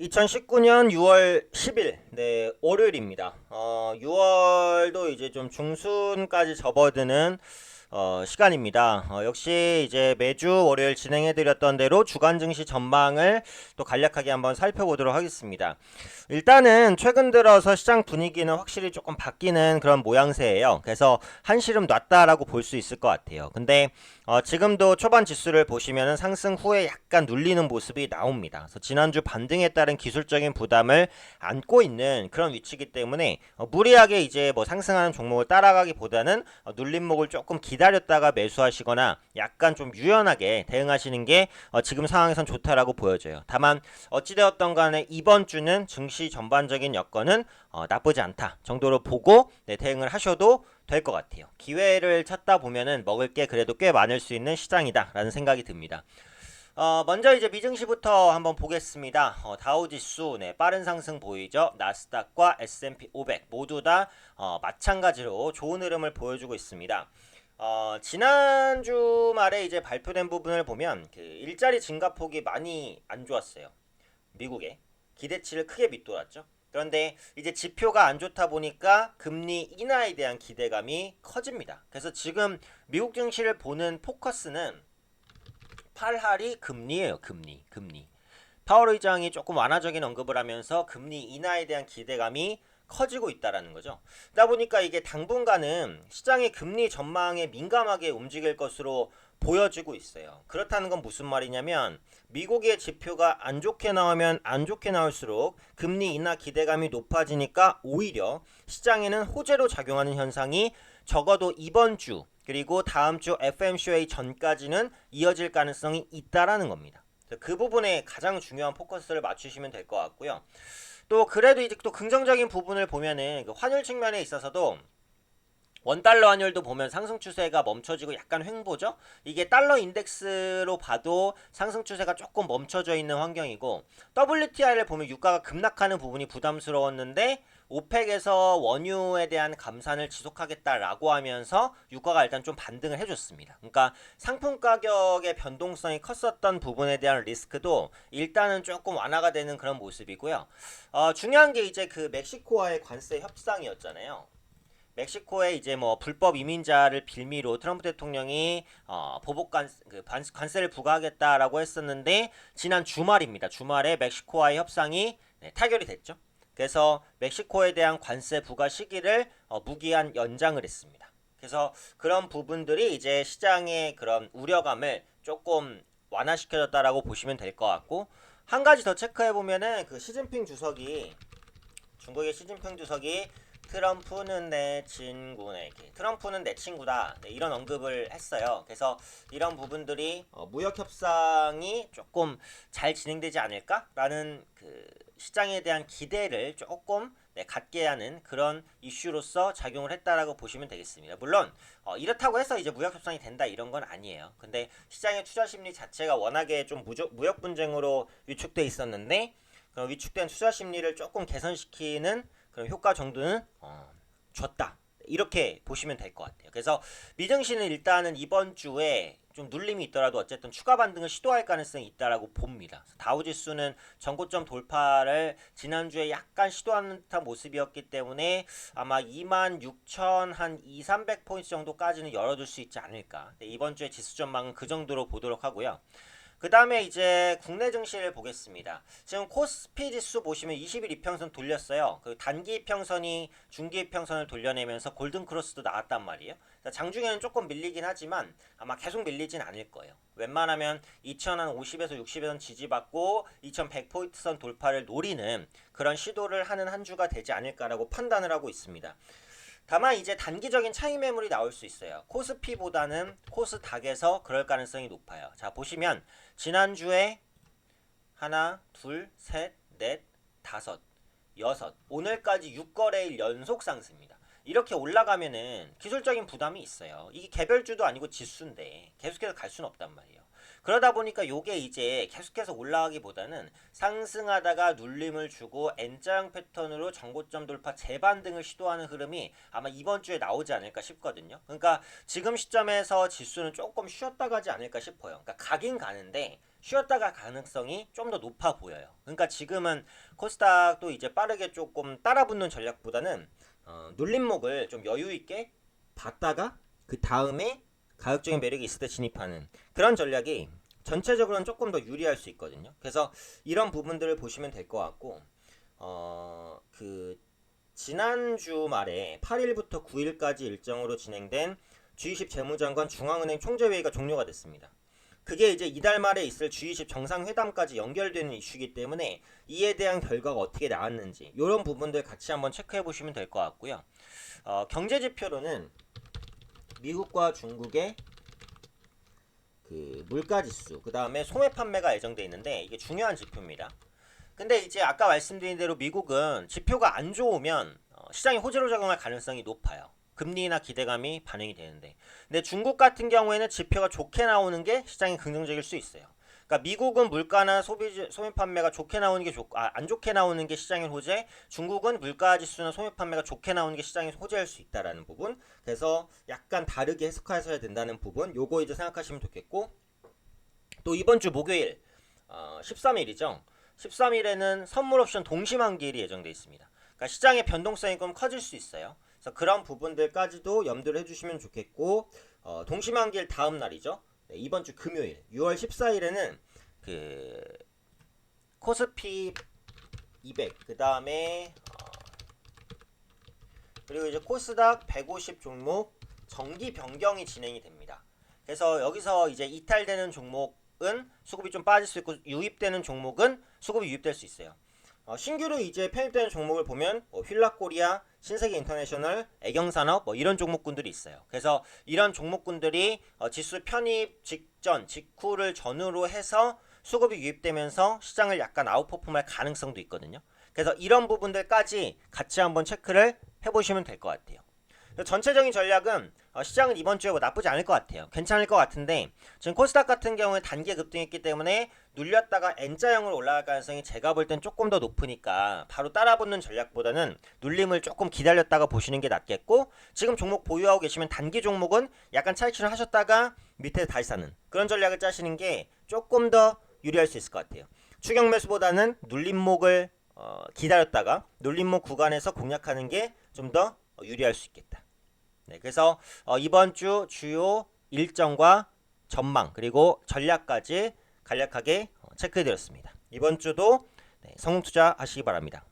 2019년 6월 10일, 네, 월요일입니다. 어, 6월도 이제 좀 중순까지 접어드는 어, 시간입니다. 어, 역시 이제 매주 월요일 진행해드렸던 대로 주간 증시 전망을 또 간략하게 한번 살펴보도록 하겠습니다. 일단은 최근 들어서 시장 분위기는 확실히 조금 바뀌는 그런 모양새예요. 그래서 한시름 놨다라고 볼 수 있을 것 같아요. 근데 어, 지금도 초반 지수를 보시면은 상승 후에 약간 눌리는 모습이 나옵니다. 그래서 지난주 반등에 따른 기술적인 부담을 안고 있는 그런 위치이기 때문에 어, 무리하게 이제 뭐 상승하는 종목을 따라가기보다는 어, 눌림목을 조금 기다렸다가 매수하시거나 약간 좀 유연하게 대응하시는 게 어, 지금 상황에선 좋다라고 보여져요. 다만 어찌되었던 간에 이번 주는 증시 전반적인 여건은 어, 나쁘지 않다 정도로 보고 네, 대응을 하셔도 될 것 같아요. 기회를 찾다 보면은 먹을 게 그래도 꽤 많을 수 있는 시장이다라는 생각이 듭니다. 어, 먼저 이제 미증시부터 한번 보겠습니다. 어, 다우지수 네, 빠른 상승 보이죠? 나스닥과 S&P 500 모두 다 어, 마찬가지로 좋은 흐름을 보여주고 있습니다. 어, 지난주 말에 이제 발표된 부분을 보면 그 일자리 증가폭이 많이 안 좋았어요. 미국에 기대치를 크게 밑돌았죠. 그런데 이제 지표가 안 좋다 보니까 금리 인하에 대한 기대감이 커집니다. 그래서 지금 미국 증시를 보는 포커스는 8할이 금리예요. 금리, 금리. 파월 의장이 조금 완화적인 언급을 하면서 금리 인하에 대한 기대감이 커지고 있다라는 거죠. 그러다 보니까 이게 당분간은 시장의 금리 전망에 민감하게 움직일 것으로 보여지고 있어요. 그렇다는 건 무슨 말이냐면 미국의 지표가 안 좋게 나오면 안 좋게 나올수록 금리 인하 기대감이 높아지니까 오히려 시장에는 호재로 작용하는 현상이 적어도 이번 주 그리고 다음 주 FMCA 전까지는 이어질 가능성이 있다라는 겁니다. 그 부분에 가장 중요한 포커스를 맞추시면 될 것 같고요. 또 그래도 이제 또 긍정적인 부분을 보면은 그 환율 측면에 있어서도 원달러 환율도 보면 상승 추세가 멈춰지고 약간 횡보죠. 이게 달러 인덱스로 봐도 상승 추세가 조금 멈춰져 있는 환경이고 WTI를 보면 유가가 급락하는 부분이 부담스러웠는데 오펙에서 원유에 대한 감산을 지속하겠다라고 하면서 유가가 일단 좀 반등을 해줬습니다. 그러니까 상품 가격의 변동성이 컸었던 부분에 대한 리스크도 일단은 조금 완화가 되는 그런 모습이고요. 어, 중요한 게 이제 그 멕시코와의 관세 협상이었잖아요. 멕시코에 이제 뭐 불법 이민자를 빌미로 트럼프 대통령이 어, 보복 관, 그 관, 관세를 부과하겠다라고 했었는데 지난 주말입니다. 주말에 멕시코와의 협상이 네, 타결이 됐죠. 그래서 멕시코에 대한 관세 부과 시기를 어, 무기한 연장을 했습니다. 그래서 그런 부분들이 이제 시장의 그런 우려감을 조금 완화시켜줬다라고 보시면 될 것 같고 한 가지 더 체크해 보면은 그 시진핑 주석이 중국의 시진핑 주석이 트럼프는 내 친구에게 트럼프는 내 친구다 네, 이런 언급을 했어요. 그래서 이런 부분들이 어, 무역 협상이 조금 잘 진행되지 않을까라는 그 시장에 대한 기대를 조금 네, 갖게 하는 그런 이슈로서 작용을 했다라고 보시면 되겠습니다. 물론 어, 이렇다고 해서 이제 무역 협상이 된다 이런 건 아니에요. 근데 시장의 투자 심리 자체가 워낙에 좀 무저, 무역 분쟁으로 위축돼 있었는데 그런 위축된 투자 심리를 조금 개선시키는 그런 효과 정도는 어, 줬다. 이렇게 보시면 될 것 같아요. 그래서 미증시는 일단은 이번 주에 좀 눌림이 있더라도 어쨌든 추가 반등을 시도할 가능성이 있다라고 봅니다. 다우지수는 전고점 돌파를 지난주에 약간 시도하는 듯한 모습이었기 때문에 아마 26,000한 2, 300포인트 정도까지는 열어둘 수 있지 않을까. 네, 이번 주에 지수 전망은 그 정도로 보도록 하고요. 그 다음에 이제 국내 증시를 보겠습니다. 지금 코스피 지수 보시면 20일 이평선 돌렸어요. 그 단기 이평선이 중기 이평선을 돌려내면서 골든 크로스도 나왔단 말이에요. 장중에는 조금 밀리긴 하지만 아마 계속 밀리진 않을 거예요. 웬만하면 2050에서 60에선 지지받고 2100포인트 선 돌파를 노리는 그런 시도를 하는 한 주가 되지 않을까라고 판단을 하고 있습니다. 다만 이제 단기적인 차익 매물이 나올 수 있어요. 코스피보다는 코스닥에서 그럴 가능성이 높아요. 자, 보시면 지난주에 하나, 둘, 셋, 넷, 다섯, 여섯. 오늘까지 6거래일 연속 상승입니다. 이렇게 올라가면은 기술적인 부담이 있어요. 이게 개별주도 아니고 지수인데 계속해서 갈 수는 없단 말이에요. 그러다 보니까 요게 이제 계속해서 올라가기보다는 상승하다가 눌림을 주고 N자형 패턴으로 정고점 돌파 재반등을 시도하는 흐름이 아마 이번 주에 나오지 않을까 싶거든요. 그러니까 지금 시점에서 지수는 조금 쉬었다 가지 않을까 싶어요. 그러니까 가긴 가는데 쉬었다가 가능성이 좀 더 높아 보여요. 그러니까 지금은 코스닥도 이제 빠르게 조금 따라붙는 전략보다는 어, 눌림목을 좀 여유 있게 봤다가 그 다음에 가격적인 매력이 있을 때 진입하는 그런 전략이 전체적으로는 조금 더 유리할 수 있거든요. 그래서 이런 부분들을 보시면 될 것 같고 어, 그 지난주 말에 8일부터 9일까지 일정으로 진행된 G20 재무장관 중앙은행 총재회의가 종료가 됐습니다. 그게 이제 이달 말에 있을 G20 정상회담까지 연결되는 이슈이기 때문에 이에 대한 결과가 어떻게 나왔는지 이런 부분들 같이 한번 체크해 보시면 될 것 같고요. 어, 경제 지표로는 미국과 중국의 그 물가 지수, 그 다음에 소매 판매가 예정돼 있는데 이게 중요한 지표입니다. 근데 이제 아까 말씀드린 대로 미국은 지표가 안 좋으면 어, 시장이 호재로 작용할 가능성이 높아요. 금리나 기대감이 반영이 되는데. 근데 중국 같은 경우에는 지표가 좋게 나오는 게 시장이 긍정적일 수 있어요. 그러니까 미국은 물가나 소비 소매 판매가 좋게 나오는 게 좋, 아, 안 좋게 나오는 게 시장의 호재. 중국은 물가 지수나 소매 판매가 좋게 나오는 게 시장의 호재일 수 있다라는 부분. 그래서 약간 다르게 해석하셔야 된다는 부분. 요거 이제 생각하시면 좋겠고. 또 이번 주 목요일 어, 13일이죠. 13일에는 선물 옵션 동시 만기일이 예정돼 있습니다. 그러니까 시장의 변동성이 좀 커질 수 있어요. 그래서 그런 부분들까지도 염두를 해주시면 좋겠고 어, 동시 만기일 다음 날이죠. 네, 이번 주 금요일 6월 14일에는 그 코스피 200 그 다음에 어, 그리고 이제 코스닥 150 종목 정기 변경이 진행이 됩니다. 그래서 여기서 이제 이탈되는 종목은 수급이 좀 빠질 수 있고 유입되는 종목은 수급이 유입될 수 있어요. 어, 신규로 이제 편입되는 종목을 보면 뭐 휠라코리아, 신세계 인터내셔널, 애경산업 뭐 이런 종목군들이 있어요. 그래서 이런 종목군들이 어, 지수 편입 직전, 직후를 전후로 해서 수급이 유입되면서 시장을 약간 아웃퍼폼할 가능성도 있거든요. 그래서 이런 부분들까지 같이 한번 체크를 해보시면 될 것 같아요. 전체적인 전략은 어, 시장은 이번 주에 뭐 나쁘지 않을 것 같아요. 괜찮을 것 같은데 지금 코스닥 같은 경우에 단기에 급등했기 때문에 눌렸다가 N자형으로 올라갈 가능성이 제가 볼 땐 조금 더 높으니까 바로 따라붙는 전략보다는 눌림을 조금 기다렸다가 보시는 게 낫겠고 지금 종목 보유하고 계시면 단기 종목은 약간 차익실을 하셨다가 밑에 다시 사는 그런 전략을 짜시는 게 조금 더 유리할 수 있을 것 같아요. 추격 매수보다는 눌림목을 어, 기다렸다가 눌림목 구간에서 공략하는 게 좀더 유리할 수 있겠다. 네, 그래서 어, 이번 주 주요 일정과 전망 그리고 전략까지 간략하게 어, 체크해드렸습니다. 이번 주도 네, 성공 투자 하시기 바랍니다.